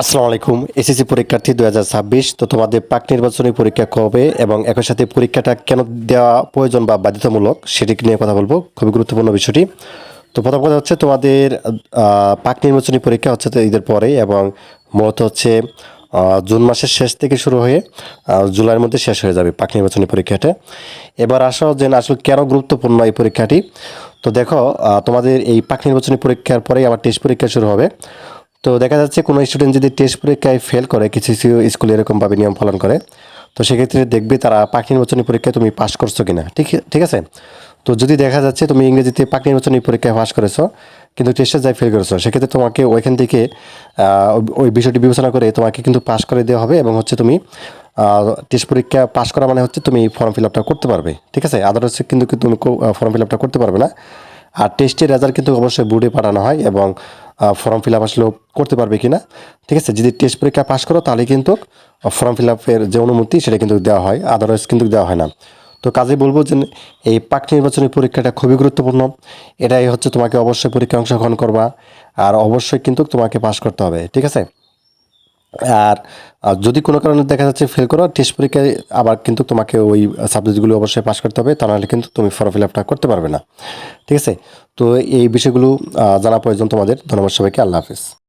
আসসালামু আলাইকুম, এসএসসি পরীক্ষার্থী দু হাজার ছাব্বিশ তো তোমাদের পাক নির্বাচনী পরীক্ষা কবে এবং একই সাথে পরীক্ষাটা কেন দেওয়া প্রয়োজন বা বাধ্যতামূলক সেটি নিয়ে কথা বলব, খুবই গুরুত্বপূর্ণ বিষয়টি। তো প্রথম কথা হচ্ছে তোমাদের পাক নির্বাচনী পরীক্ষা হচ্ছে তো ঈদের পরে এবং মূলত হচ্ছে জুন মাসের শেষ থেকে শুরু হয়ে জুলাইয়ের মধ্যে শেষ হয়ে যাবে পাক নির্বাচনী পরীক্ষাটা। এবার আসো যে আসলে কেন গুরুত্বপূর্ণ এই পরীক্ষাটি? তো দেখো তোমাদের এই পাক নির্বাচনী পরীক্ষার পরেই আবার টেস্ট পরীক্ষা শুরু হবে। তো দেখা যাচ্ছে কোনো স্টুডেন্ট যদি টেস্ট পরীক্ষায় ফেল করে, কিছু কিছু স্কুলে এরকমভাবে নিয়ম পালন করে, তো সেক্ষেত্রে দেখবে তারা পাক নির্বাচনী পরীক্ষায় তুমি পাশ করছ কিনা, ঠিক ঠিক আছে? তো যদি দেখা যাচ্ছে তুমি ইংরেজিতে পাক নির্বাচনী পরীক্ষায় পাশ করেছ, কিন্তু টেস্টে যাই ফেল করেছ, সেক্ষেত্রে তোমাকে ওইখান থেকে ওই বিষয়টি বিবেচনা করে তোমাকে কিন্তু পাশ করে দেওয়া হবে এবং হচ্ছে তুমি টেস্ট পরীক্ষা পাশ করা মানে হচ্ছে তুমি ফর্ম ফিল আপটা করতে পারবে, ঠিক আছে? আদারওয়াইজ কিন্তু তুমি ফর্ম ফিল আপটা করতে পারবে না। আর টেস্টের রেজাল্ট কিন্তু অবশ্যই বোর্ডে পাঠানো হয় এবং ফর্ম ফিল আপ আসলেও করতে পারবে কিনা, ঠিক আছে? যদি টেস্ট পরীক্ষা পাশ করো, তাহলে কিন্তু ফর্ম ফিল আপের যে অনুমতি, সেটা কিন্তু দেওয়া হয় আদারওয়াইজ কিন্তু দেওয়া হয় না। তো কাজে বলব যে, এই পাক নির্বাচনী পরীক্ষাটা খুবই গুরুত্বপূর্ণ। এটাই হচ্ছে তোমাকে অবশ্যই পরীক্ষা অংশগ্রহণ করবা, আর অবশ্যই কিন্তু তোমাকে পাশ করতে হবে, ঠিক আছে? আর যদি কোনো কারণে দেখা যাচ্ছে ফেল করো টেস্ট পরীক্ষায় আবার কিন্তু তোমাকে ওই সাবজেক্টগুলো অবশ্যই পাশ করতে হবে, তা নাহলে কিন্তু তুমি ফর্ম ফিল আপটা করতে পারবে না। ঠিক আছে? তো এই বিষয়গুলো জানা প্রয়োজন তোমাদের। ধন্যবাদ সবাইকে। আল্লাহ হাফিজ।